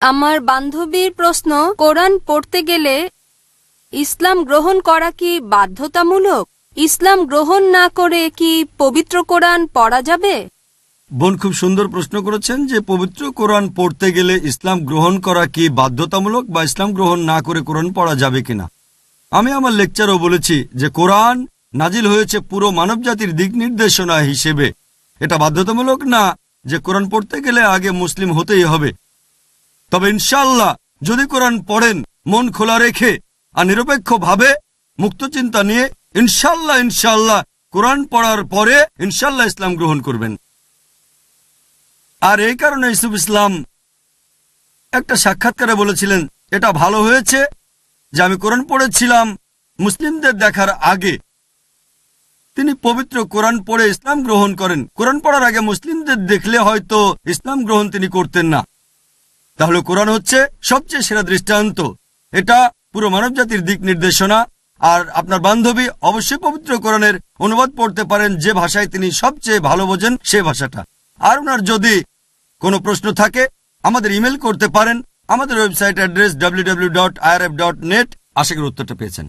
আমার বান্ধবীর প্রশ্ন, কোরআন পড়তে গেলে ইসলাম গ্রহণ করা কি বাধ্যতামূলক? ইসলাম গ্রহণ না করে কি পবিত্র কোরআন পড়া যাবে? বোন, খুব সুন্দর প্রশ্ন করেছেন যে পবিত্র কোরআন পড়তে গেলে ইসলাম গ্রহণ করা কি বাধ্যতামূলক বা ইসলাম গ্রহণ না করে কোরআন পড়া যাবে কিনা? আমি আমার লেকচারও বলেছি যে কোরআন নাজিল হয়েছে পুরো মানবজাতির দিক নির্দেশনা হিসেবে। এটা বাধ্যতামূলক না যে কোরআন পড়তে গেলে আগে মুসলিম হতেই হবে? তবে ইনশাল্লাহ যদি কোরআন পড়েন, মন খোলা রেখে আর নিরপেক্ষভাবে মুক্ত চিন্তা নিয়ে ইনশাল্লাহ ইনশাল্লাহ কোরআন পড়ার পরে ইনশাল্লাহ ইসলাম গ্রহণ করবেন। আর এই কারণে ইসুফ ইসলাম একটা সাক্ষাৎকারে বলেছিলেন, এটা ভালো হয়েছে যে আমি কোরআন পড়েছিলাম মুসলিমদের দেখার আগে। তিনি পবিত্র কোরআন পড়ে ইসলাম গ্রহণ করেন। কোরআন পড়ার আগে মুসলিমদের দেখলে হয়তো ইসলাম গ্রহণ তিনি করতেন না। তাহলে কোরআন হচ্ছে সবচেয়ে সেরা দৃষ্টান্ত। এটা পুরো মানব জাতির দিক নির্দেশনা, আর আপনার বান্ধবী অবশ্যই পবিত্র কোরআনের অনুবাদ পড়তে পারেন যে ভাষায় তিনি সবচেয়ে ভালো বোঝেন সে ভাষাটা। আর ওনার যদি কোনো প্রশ্ন থাকে, আমাদের ইমেল করতে পারেন। আমাদের ওয়েবসাইট অ্যাড্রেস ডাব্লিউ ডট আশা করি উত্তরটা পেয়েছেন।